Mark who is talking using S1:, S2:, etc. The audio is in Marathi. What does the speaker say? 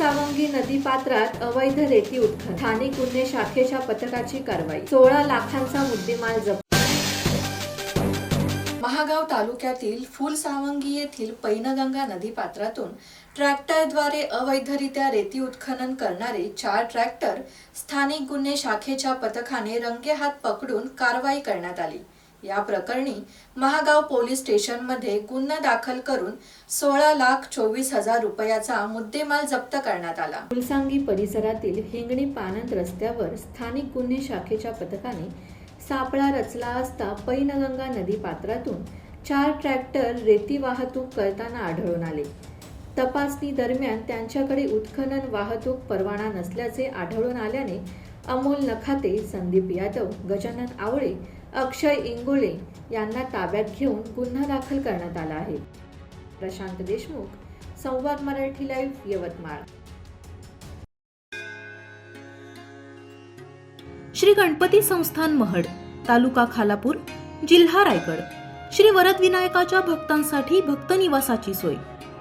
S1: सावंगी नदी पात्रात अवैध रेती उत्खनन. स्थानिक गुन्हे शाखेच्या पथकाची कारवाई. सोळा लाखांचा मुद्देमाल जप्त.
S2: महागाव तालुक्यातील फुलसावंगी येथील पैनगंगा नदी पात्रातून ट्रॅक्टरद्वारे अवैधरित्या रेती उत्खनन करणारे चार ट्रॅक्टर स्थानिक गुन्हे शाखेच्या पथकाने रंगेहात पकडून कारवाई करण्यात आली. या प्रकरणी महागाव पोलीस स्टेशनमध्ये गुन्हा दाखल करून सोळा लाख चोवीस हजार रुपयाचा मुद्देमाल जप्त करण्यात आला.
S1: फुलसांगी परिसरातील हिंगणी पानंद रस्त्यावर स्थानिक गुन्हे शाखेच्या पथकाने सापळा रचला असता पैनगंगा नदी पात्रातून चार ट्रॅक्टर रेती वाहतूक करताना आढळून आले. तपासणी दरम्यान त्यांच्याकडे उत्खनन वाहतूक परवाना नसल्याचे आढळून आल्याने अमोल नखाते संदीप यादव गजानन आवळे अक्षय इंगोळे यांना ताब्यात घेऊन गुन्हा दाखल करण्यात आला आहे. प्रशांत देशमुख संवाद मराठी लाईव्ह यवतमाळ.
S3: श्री गणपती संस्थान महड तालुका खालापूर जिल्हा रायगड. श्री वरदविनायकाच्या भक्तांसाठी भक्त निवासाची सोय.